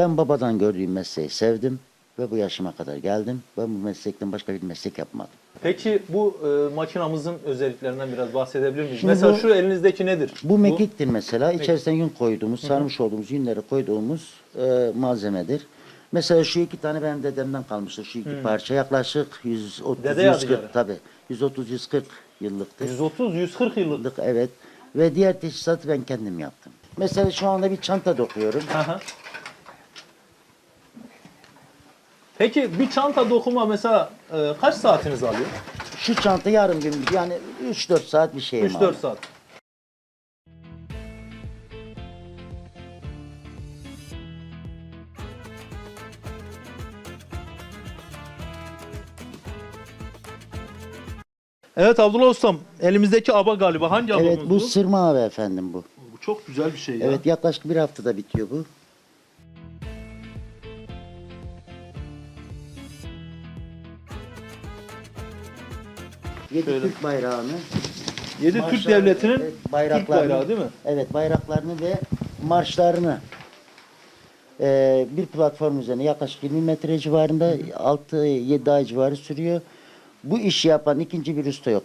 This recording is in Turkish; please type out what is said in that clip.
Ben babadan gördüğüm mesleği sevdim ve bu yaşıma kadar geldim. Ben bu meslekten başka bir meslek yapmadım. Peki bu e, makinamızın özelliklerinden biraz bahsedebilir miyiz? Şimdi Mesela bu- şu elinizdeki nedir? Bu mekiktir mesela. İçerisine yün koyduğumuz, sarmış olduğumuz yünleri koyduğumuz e, malzemedir. Mesela şu iki tane benim dedemden kalmıştır. Şu iki parça yaklaşık 130 Dede 140 yadigarı. tabii. 130 140 yıllıktır. 130-140 yıllık. Yıllık evet. Ve diğer teçhizatı ben kendim yaptım. Mesela şu anda bir çanta dokuyorum. Aha. Peki bir çanta dokuma mesela e, kaç saatiniz alıyor? Şu çanta yarım gün yani 3-4 saat bir şey 3-4 saat. Evet Abdullah Ustam, elimizdeki aba galiba. Hangi abamız Evet bu sırma abi efendim bu. Bu çok güzel bir şey ya. Evet yaklaşık bir haftada bitiyor bu. Yedi Şöyle. Türk bayrağını, 7 Türk devletinin Türk bayraklarını, bayrağı değil mi? Evet bayraklarını ve marşlarını eee, bir platform üzerine yaklaşık 20 metre civarında 6-7 ay civarı sürüyor. Bu işi yapan ikinci bir usta yok.